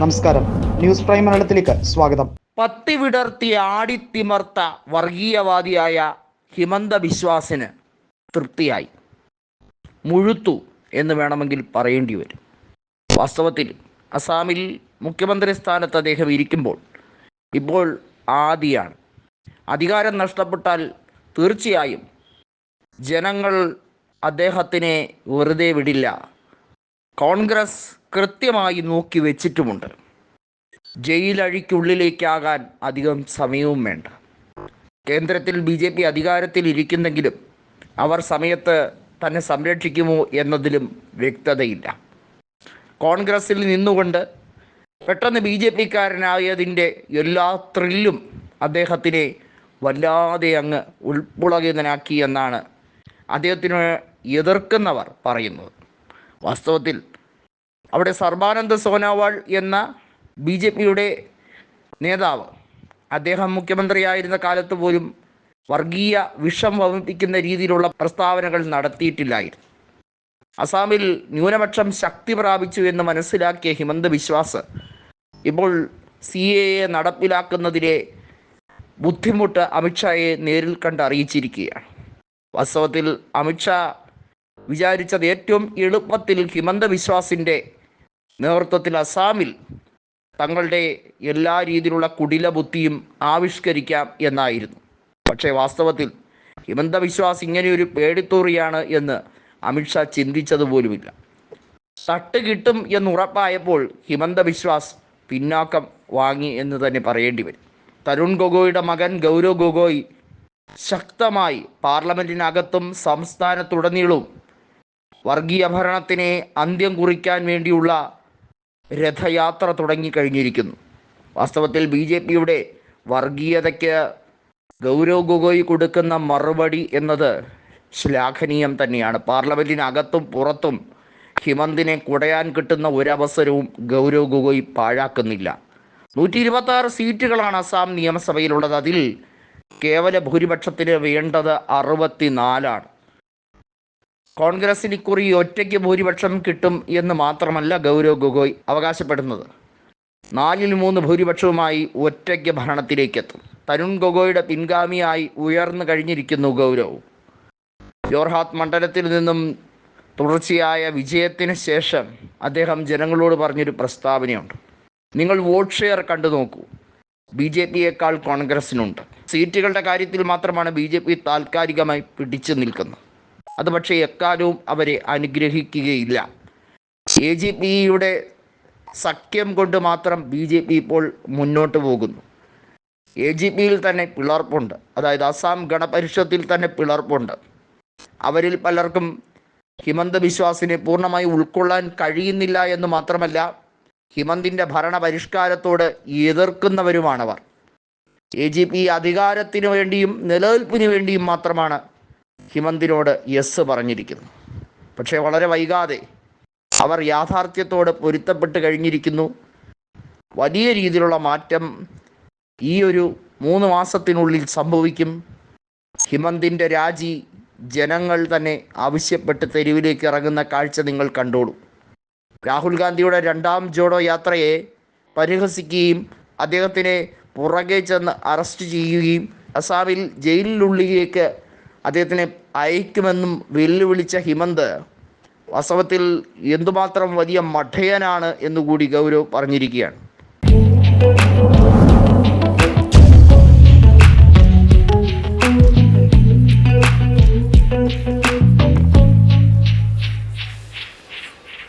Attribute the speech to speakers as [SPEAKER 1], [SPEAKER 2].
[SPEAKER 1] നമസ്കാരം. News prime മലയാളത്തിലേക്ക് സ്വാഗതം.
[SPEAKER 2] പത്തി വിടർത്തി ആടിത്തിമർത്ത വർഗീയവാദിയായ ഹിമന്ത ബിശ്വാസിന് തൃപ്തിയായി. മുഴുത്തു എന്ന് വേണമെങ്കിൽ പറയേണ്ടി വരും. വാസ്തവത്തിൽ അസാമിൽ മുഖ്യമന്ത്രി സ്ഥാനത്ത് അദ്ദേഹം ഇരിക്കുമ്പോൾ ഇപ്പോൾ ആദിയാണ്. അധികാരം നഷ്ടപ്പെട്ടാൽ തീർച്ചയായും ജനങ്ങൾ അദ്ദേഹത്തിനെ വെറുതെ വിടില്ല. കോൺഗ്രസ് കൃത്യമായി നോക്കി വെച്ചിട്ടുമുണ്ട്. ജയിലഴിക്കുള്ളിലേക്കാകാൻ അധികം സമയവും വേണ്ട. കേന്ദ്രത്തിൽ ബി ജെ പി അധികാരത്തിൽ ഇരിക്കുന്നെങ്കിലും അവർ സമയത്ത് തന്നെ സംരക്ഷിക്കുമോ എന്നതിലും വ്യക്തതയില്ല. കോൺഗ്രസിൽ നിന്നുകൊണ്ട് പെട്ടെന്ന് ബി ജെ പിക്കാരനായതിന്റെ എല്ലാ ത്രില്ലും അദ്ദേഹത്തിനെ വല്ലാതെ അങ്ങ് ഉൾപുളകിതനാക്കി എന്നാണ് അദ്ദേഹത്തിന് എതിർക്കുന്നവർ പറയുന്നത്. വാസ്തവത്തിൽ അവിടെ സർബാനന്ദ സോനോവാൾ എന്ന ബി ജെ പിയുടെ നേതാവ്. അദ്ദേഹം മുഖ്യമന്ത്രിയായിരുന്ന കാലത്ത് പോലും വർഗീയ വിഷം വമിപ്പിക്കുന്ന രീതിയിലുള്ള പ്രസ്താവനകൾ നടത്തിയിട്ടില്ലായിരുന്നു. അസാമിൽ ന്യൂനപക്ഷം ശക്തി പ്രാപിച്ചു എന്ന് മനസ്സിലാക്കിയ ഹിമന്ത ബിശ്വാസ് ഇപ്പോൾ സി എ എ നടപ്പിലാക്കുന്നതിലെ ബുദ്ധിമുട്ട് അമിത്ഷായെ നേരിൽ കണ്ട് അറിയിച്ചിരിക്കുകയാണ്. വാസ്തവത്തിൽ അമിത്ഷാ വിചാരിച്ചത് ഏറ്റവും എളുപ്പത്തിൽ ഹിമന്ത ബിശ്വാസിന്റെ നേതൃത്വത്തിൽ അസാമിൽ തങ്ങളുടെ എല്ലാ രീതിയിലുള്ള കുടില ബുദ്ധിയും ആവിഷ്കരിക്കാം എന്നായിരുന്നു. പക്ഷേ വാസ്തവത്തിൽ ഹിമന്ത വിശ്വാസ് ഇങ്ങനെയൊരു പേടിത്തൂറിയാണ് എന്ന് അമിത്ഷാ ചിന്തിച്ചത് പോലുമില്ല. തട്ട് കിട്ടും എന്ന് ഉറപ്പായപ്പോൾ ഹിമന്ത വിശ്വാസ് പിന്നാക്കം വാങ്ങി എന്ന് തന്നെ പറയേണ്ടി വരും. തരുൺ ഗൊഗോയുടെ മകൻ ഗൗരവ് ഗൊഗോയ് ശക്തമായി പാർലമെന്റിനകത്തും സംസ്ഥാനത്തുടനീളവും വർഗീയ ഭരണത്തിനെ അന്ത്യം കുറിക്കാൻ വേണ്ടിയുള്ള രഥയാത്ര തുടങ്ങിക്കഴിഞ്ഞിരിക്കുന്നു. വാസ്തവത്തിൽ ബി ജെ പിയുടെ വർഗീയതയ്ക്ക് ഗൗരവ് ഗൊഗോയ് കൊടുക്കുന്ന മറുപടി എന്നത് ശ്ലാഘനീയം തന്നെയാണ്. പാർലമെന്റിനകത്തും പുറത്തും ഹിമന്തിനെ കുടയാൻ കിട്ടുന്ന ഒരവസരവും ഗൗരവ് ഗൊഗോയ് പാഴാക്കുന്നില്ല. നൂറ്റി ഇരുപത്തി ആറ് സീറ്റുകളാണ് അസാം നിയമസഭയിലുള്ളത്. അതിൽ കേവല ഭൂരിപക്ഷത്തിന് വേണ്ടത് അറുപത്തിനാലാണ്. കോൺഗ്രസിന് ഇക്കുറി ഒറ്റയ്ക്ക് ഭൂരിപക്ഷം കിട്ടും എന്ന് മാത്രമല്ല ഗൗരവ് ഗൊഗോയ് അവകാശപ്പെടുന്നത്. നാലിൽ മൂന്ന് ഭൂരിപക്ഷവുമായി ഒറ്റയ്ക്ക് ഭരണത്തിലേക്കെത്തും. തരുൺ ഗൊഗോയുടെ പിൻഗാമിയായി ഉയർന്നു കഴിഞ്ഞിരിക്കുന്നു ഗൗരവ്. ജോർഹാത്ത് മണ്ഡലത്തിൽ നിന്നും തുടർച്ചയായ വിജയത്തിന് ശേഷം അദ്ദേഹം ജനങ്ങളോട് പറഞ്ഞൊരു പ്രസ്താവനയുണ്ട്. നിങ്ങൾ വോട്ട് ഷെയർ കണ്ടു നോക്കൂ. ബി ജെ പിയേക്കാൾ കോൺഗ്രസിനുണ്ട്. സീറ്റുകളുടെ കാര്യത്തിൽ മാത്രമാണ് ബി ജെ പി താൽക്കാലികമായി പിടിച്ചു നിൽക്കുന്നത്. അത് പക്ഷേ എക്കാലവും അവരെ അനുഗ്രഹിക്കുകയില്ല. എ ജി പിയുടെ സഖ്യം കൊണ്ട് മാത്രം ബി ജെ പി ഇപ്പോൾ മുന്നോട്ട് പോകുന്നു. എ ജി പിയിൽ തന്നെ പിളർപ്പുണ്ട്. അതായത് അസാം ഗണപരിഷത്തിൽ തന്നെ പിളർപ്പുണ്ട്. അവരിൽ പലർക്കും ഹിമന്ത ബിശ്വാസിനെ പൂർണമായി ഉൾക്കൊള്ളാൻ കഴിയുന്നില്ല എന്ന് മാത്രമല്ല ഹിമന്തിന്റെ ഭരണ പരിഷ്കാരത്തോട് എതിർക്കുന്നവരുമാണവർ. എ ജി പി അധികാരത്തിന് വേണ്ടിയും നിലനിൽപ്പിന് വേണ്ടിയും മാത്രമാണ് ഹിമന്തിനോട് യെസ് പറഞ്ഞിരിക്കുന്നു. പക്ഷേ വളരെ വൈകാതെ അവർ യാഥാർത്ഥ്യത്തോട് പൊരുത്തപ്പെട്ട് കഴിഞ്ഞിരിക്കുന്നു. വലിയ രീതിയിലുള്ള മാറ്റം ഈ ഒരു മൂന്ന് മാസത്തിനുള്ളിൽ സംഭവിക്കും. ഹിമന്തിന്റെ രാജി ജനങ്ങൾ തന്നെ ആവശ്യപ്പെട്ട് തെരുവിലേക്ക് ഇറങ്ങുന്ന കാഴ്ച നിങ്ങൾ കണ്ടോളൂ. രാഹുൽ ഗാന്ധിയുടെ രണ്ടാം ജോഡോ യാത്രയെ പരിഹസിക്കുകയും അദ്ദേഹത്തിനെ പുറകെ ചെന്ന് അറസ്റ്റ് ചെയ്യുകയും അസാമിൽ ജയിലിനുള്ളിലേക്ക് അദ്ദേഹത്തിനെ അയക്കുമെന്നും വെല്ലുവിളിച്ച ഹിമന്ത് വാസ്തവത്തിൽ എന്തുമാത്രം വലിയ മഠയനാണ് എന്നുകൂടി ഗൗരവ് പറഞ്ഞിരിക്കുകയാണ്.